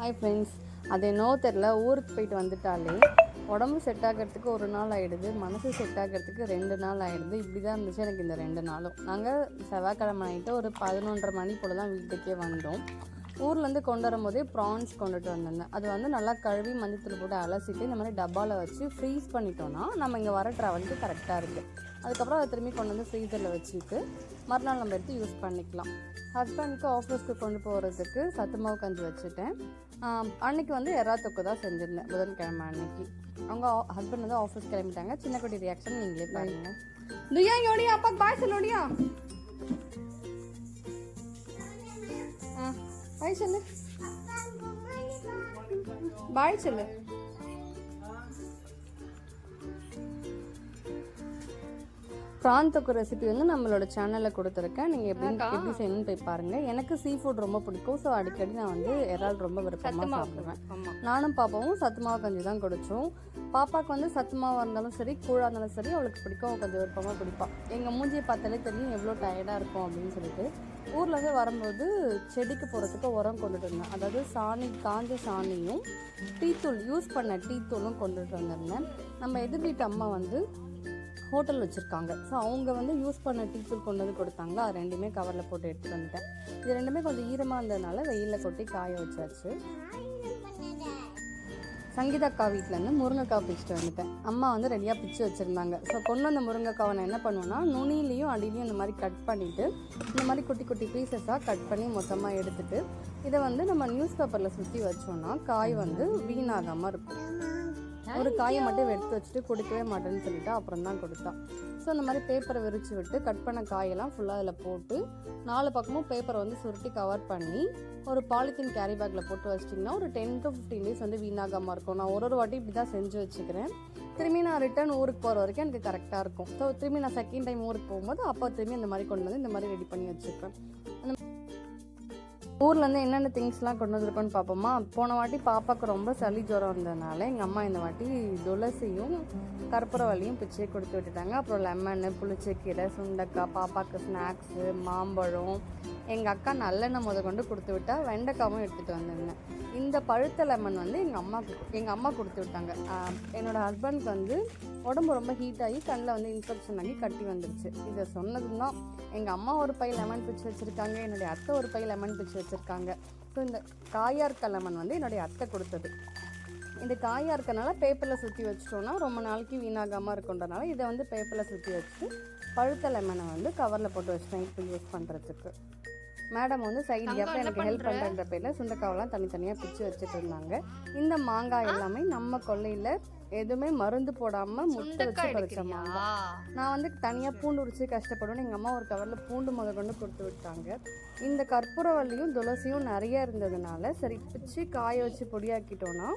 Hi friends அது என்னவோ தெரில ஊருக்கு போயிட்டு வந்துட்டாலே உடம்பு செட் ஆகிறதுக்கு ஒரு நாள் ஆகிடுது மனசு செட் ஆகிறதுக்கு ரெண்டு நாள் ஆகிடுது இப்படி தான் இருந்துச்சு எனக்கு இந்த ரெண்டு நாளும். நாங்கள் செவ்வாய்க்கிழமை ஆகிட்டு ஒரு பதினொன்றரை மணி போல் தான் வீட்டுக்கே வந்தோம். ஊர்லேருந்து கொண்டு வரும்போதே ப்ரான்ஸ் கொண்டுட்டு வந்திருந்தேன். அது வந்து நல்லா கழுவி மஞ்சத்தூள் போட்டு அலசிட்டு இந்த மாதிரி டப்பாவில் வச்சு ஃப்ரீஸ் பண்ணிட்டோன்னா நம்ம இங்கே வர ட்ராவலுக்கு கரெக்டாக இருக்குது அதுக்கப்புறம் அதை திரும்பி கொண்டு வந்து ஃப்ரீசரில் வச்சுட்டு மறுநாள் நம்ம எடுத்து யூஸ் பண்ணிக்கலாம். ஹஸ்பண்டுக்கு ஆஃபீஸ்க்கு கொண்டு போகிறதுக்கு சத்து மாவு கஞ்சி வச்சுட்டேன். அன்னைக்கு வந்து எறா தொக்கு தான் செஞ்சுருந்தேன் புதன்கிழமை அன்னைக்கு. அவங்க ஹஸ்பண்ட் வந்து ஆஃபீஸ் கிளம்பிட்டாங்க. சின்ன குட்டி ரியாக்ஷன் நீங்களே பாருங்க. துயா யோடியா அப்பா பாய் சொல்லோடியா ஆ பாய் சொல்லு. பாய் சொல்லு. ப்ரான் தொக்கு ரெசிபி வந்து நம்மளோட சேனலில் கொடுத்துருக்கேன். நீங்கள் எப்படி எப்படி செய்யணும்னு போய் பாருங்கள் எனக்கு சீ ஃபுட் ரொம்ப பிடிக்கும். ஸோ அடிக்கடி நான் வந்து இறால் ரொம்ப விருப்பமாக சாப்பிடுவேன். நானும் பாப்பாவும் சத்து மாவு கஞ்சி தான் குடித்தோம் பாப்பாவுக்கு வந்து சத்து மாவாக இருந்தாலும் சரி கூழாக இருந்தாலும் சரி அவளுக்கு பிடிக்கும். கொஞ்சம் விருப்பமாக பிடிப்பாள் எங்கள் மூஞ்சியை பார்த்தாலே தெரியும் எவ்வளோ டயர்டாக இருக்கும் அப்படின்னு சொல்லிட்டு. ஊர்லேருந்து வரும்போது செடிக்கு போகிறதுக்கு உரம் கொண்டுட்டு வந்தேன். அதாவது சாணி காஞ்ச சாணியும் டீத்தூள் யூஸ் பண்ண டீத்தூளும் கொண்டுட்டு வந்திருந்தேன். நம்ம எதிர் வீட்டு அம்மா வந்து ஹோட்டல் வச்சுருக்காங்க. ஸோ அவங்க வந்து யூஸ் பண்ண டீத்தூள் கொண்டு வந்து கொடுத்தாங்களா? அது ரெண்டுமே கவரில் போட்டு எடுத்துகிட்டு வந்துட்டேன். இது ரெண்டுமே கொஞ்சம் ஈரமாக இருந்ததுனால வெயிலில் கொட்டி காய வச்சாச்சு. சங்கீதாக்கா வீட்டிலேருந்து முருங்கைக்காய் பிச்சுட்டு வந்துட்டேன். அம்மா வந்து ரெடியாக பிச்சு வச்சுருந்தாங்க. ஸோ கொண்டு வந்த முருங்கைக்காவை நான் என்ன பண்ணுவேன்னா நுனிலையும் அடியிலையும் இந்த மாதிரி கட் பண்ணிவிட்டு இந்த மாதிரி குட்டி குட்டி பீசஸாக கட் பண்ணி மொத்தமாக எடுத்துகிட்டு இதை வந்து நம்ம நியூஸ் பேப்பரில் சுற்றி வச்சோன்னா காய் வந்து வீணாகாமல் இருக்கும். ஒரு காயை மட்டும் எடுத்து வச்சுட்டு கொடுக்கவே மாட்டேன்னு சொல்லிட்டு அப்புறம் தான் கொடுத்தான் ஸோ இந்த மாதிரி பேப்பரை விரிச்சு விட்டு கட் பண்ண காயெல்லாம் ஃபுல்லாக அதில் போட்டு நாலு பக்கமும் பேப்பரை வந்து சுருட்டி கவர் பண்ணி ஒரு பாலித்தீன் கேரி பேக்கில் போட்டு வச்சிட்டிங்கன்னா ஒரு டென் டு ஃபிஃப்டீன் டேஸ் வந்து வீணாகாமல் இருக்கும். நான் ஒரு ஒரு வாட்டி இப்படி தான் செஞ்சு வச்சுக்கிறேன். திரும்பி நான் ரிட்டர்ன் ஊருக்கு போகிற வரைக்கும் எனக்கு கரெக்டாக இருக்கும். ஸோ திரும்பி நான் செகண்ட் டைம் ஊருக்கு போகும்போது அப்போ திரும்பி இந்த மாதிரி கொண்டு வந்து இந்த மாதிரி ரெடி பண்ணி வச்சுருப்பேன் ஊர்லேருந்து என்னென்ன திங்ஸ்லாம் கொண்டு வந்திருக்கோன்னு பார்ப்போமா போன வாட்டி பாப்பாவுக்கு ரொம்ப சளி ஜுரம் இருந்ததுனால எங்கள் அம்மா இந்த வாட்டி துளசியும் கற்பூரவள்ளியும் பிச்சை கொடுத்து விட்டுட்டாங்க. அப்புறம் லெமனு புளிச்சக்கீரை சுண்டக்காய் பாப்பாவுக்கு ஸ்நாக்ஸு மாம்பழம் எங்கள் அக்கா நல்லெண்ணெய் முத கொண்டு கொடுத்து விட்டா வெண்டைக்காவும் எடுத்துகிட்டு வந்திருந்தேன் இந்த பழுத்த லெமன் வந்து எங்கள் அம்மா எங்கள் அம்மா கொடுத்து விட்டாங்க. என்னோடய ஹஸ்பண்ட்க்கு வந்து உடம்பு ரொம்ப ஹீட் ஆகி கண்ணில் வந்து இன்ஃபெக்ஷன் ஆகி கட்டி வந்துருச்சு. இதை சொன்னதும் தான் எங்கள் அம்மா ஒரு பை லெமன் பிச்சு வச்சுருக்காங்க என்னுடைய அத்தை ஒரு பை லெமன் பிச்சு வச்சுருக்காங்க. ஸோ இந்த காயார்க்க லெமன் வந்து என்னுடைய அத்தை கொடுத்தது. இந்த காயாக இருக்கனால பேப்பரில் சுற்றி வச்சிட்டோன்னா ரொம்ப நாளைக்கு வீணாகாமல் இருக்குன்றனால இதை வந்து பேப்பரில் சுற்றி வச்சுட்டு பழுத்த லெமனை வந்து கவரில் போட்டு வச்சுட்டேன் இப்போ யூஸ் பண்ணுறதுக்கு மேடம் வந்து சைடு கேப்பில் எனக்கு ஹெல்ப் பண்ணுறன்ற பேரில் சுண்டக்காவெல்லாம் தனித்தனியாக பிச்சு வச்சுட்டு இருந்தாங்க இந்த மாங்காய் எல்லாமே நம்ம கொல்லையில் எதுவுமே மருந்து போடாமல் முட்டை வச்சு பறிச்ச மாங்காய் நான் வந்து தனியாக பூண்டு உரிச்சு கஷ்டப்படுவேன் எங்கள் அம்மா ஒரு கவரில் பூண்டு முத கொண்டு கொடுத்து விட்டாங்க. இந்த கற்பூரவள்ளியும் துளசியும் நிறைய இருந்ததுனால சரி பிச்சு காய வச்சு பொடியாக்கிட்டோன்னா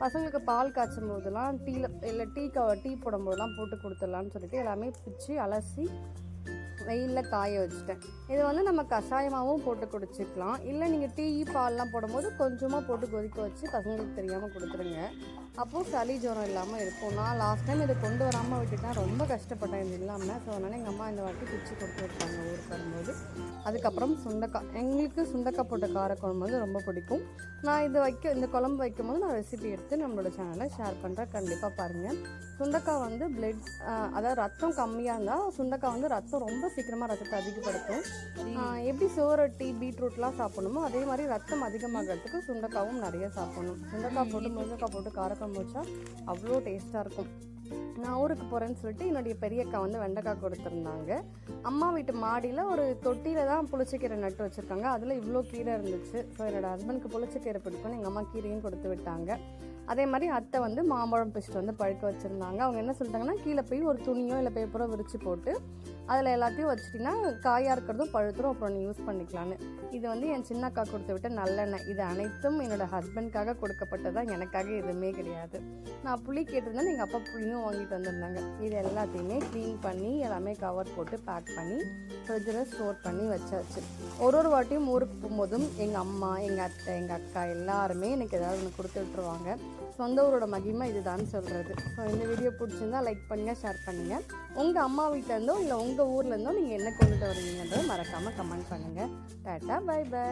பசங்களுக்கு பால் காய்ச்சும் போதெல்லாம் டீயில் இல்லை டீ க டீ போடும்போதெல்லாம் போட்டு கொடுத்துடலான்னு சொல்லிட்டு எல்லாமே பிச்சு அலசி வெயிலில் காய வச்சுட்டேன். இது வந்து நம்ம கஷாயமாகவும் போட்டு குடிச்சிக்கலாம். இல்லை நீங்கள் டீ பால்லாம் போடும்போது கொஞ்சமாக போட்டு கொதிக்க வச்சு பசங்களுக்கு தெரியாமல் கொடுத்துருங்க. அப்போது சளி ஜுரம் இல்லாமல் இருக்கும். நான் லாஸ்ட் டைம் இதை கொண்டு வராமல் விட்டுட்டேன். ரொம்ப கஷ்டப்பட்டேன் இது இல்லாமல் ஸோ அதனால் எங்கள் அம்மா இந்த வாட்டி பிச்சு கொடுத்து விட்டாங்க ஊருக்கு வரும்போது. அதுக்கப்புறம் சுண்டக்காய் எங்களுக்கு சுண்டக்காய் போட்ட காரக்குழம்பு வந்து ரொம்ப பிடிக்கும். நான் இது வைக்க இந்த குழம்பு வைக்கும் போது நான் ரெசிபி எடுத்து நம்மளோட சேனலில் ஷேர் பண்ணுறேன் கண்டிப்பாக பாருங்கள் சுண்டக்காய் வந்து பிளட் அதாவது ரத்தம் கம்மியாக இருந்தால் சுண்டக்காய் வந்து ரத்தம் ரொம்ப சீக்கிரமாக ரத்தத்தை அதிகப்படுத்தும். எப்படி சோரொட்டி பீட்ரூட்லாம் சாப்பிடணுமோ அதே மாதிரி ரத்தம் அதிகமாகிறதுக்கு சுண்டக்காவும் நிறைய சாப்பிடணும். சுண்டக்காய் போட்டு முருங்கைக்காய் போட்டு காரக்குழம்பு வச்சா அவ்வளோ டேஸ்ட்டாக இருக்கும். நான் ஊருக்கு போகிறேன்னு சொல்லிட்டு என்னுடைய பெரியக்கா வந்து வெண்டைக்காய் கொடுத்துருந்தாங்க. அம்மா வீட்டு மாடியில் ஒரு தொட்டியில் தான் புளிச்சக்கீரை நட்டு வச்சுருக்காங்க. அதில் இவ்வளோ கீரை இருந்துச்சு. ஸோ என்னோடய ஹஸ்பண்டுக்கு புளிச்சக்கீரை பிடிக்கும்னு எங்கள் அம்மா கீரையும் கொடுத்து விட்டாங்க. அதே மாதிரி அத்தை வந்து மாம்பழம் பிச்சுட்டு வந்து பழுக்க வச்சுருந்தாங்க. அவங்க என்ன சொல்லிட்டாங்கன்னா கீழே போய் ஒரு துணியோ இல்லை பேப்பரோ விரித்து போட்டு அதில் எல்லாத்தையும் வச்சுட்டிங்கன்னா காயாக இருக்கிறதும் பழுத்துரும். அப்புறம் நீ யூஸ் பண்ணிக்கலான்னு இது வந்து என் சின்ன அக்கா கொடுத்து விட்ட நல்லெண்ணெய். இது அனைத்தும் என்னோட ஹஸ்பண்ட்காக கொடுக்கப்பட்டதான் எனக்காக எதுவுமே கிடையாது. நான் புளி கேட்டிருந்தேன். எங்கள் அப்பா புளியும் வாங்கிட்டு வந்திருந்தாங்க. இது எல்லாத்தையுமே க்ளீன் பண்ணி எல்லாமே கவர் போட்டு பேக் பண்ணி ஃப்ரிட்ஜில் ஸ்டோர் பண்ணி வச்சாச்சு. ஒரு ஒரு வாட்டியும் ஊருக்கு போகும்போதும் எங்கள் அம்மா எங்கள் அத்தை எங்கள் அக்கா எல்லாருமே எனக்கு ஏதாவது ஒன்று கொடுத்து விட்டுருவாங்க. சொந்த ஊரோட மகிமை இதுதான் சொல்கிறது ஸோ இந்த வீடியோ பிடிச்சிருந்தா லைக் பண்ணுங்கள் ஷேர் பண்ணுங்கள் உங்கள் அம்மா வீட்டிலேருந்தோ இல்லை உங்கள் ஊர்லேருந்தோ நீங்கள் என்ன கொண்டுட்டு வரீங்கன்றதை மறக்காமல் கமெண்ட் பண்ணுங்கள் டாட்டா பை பை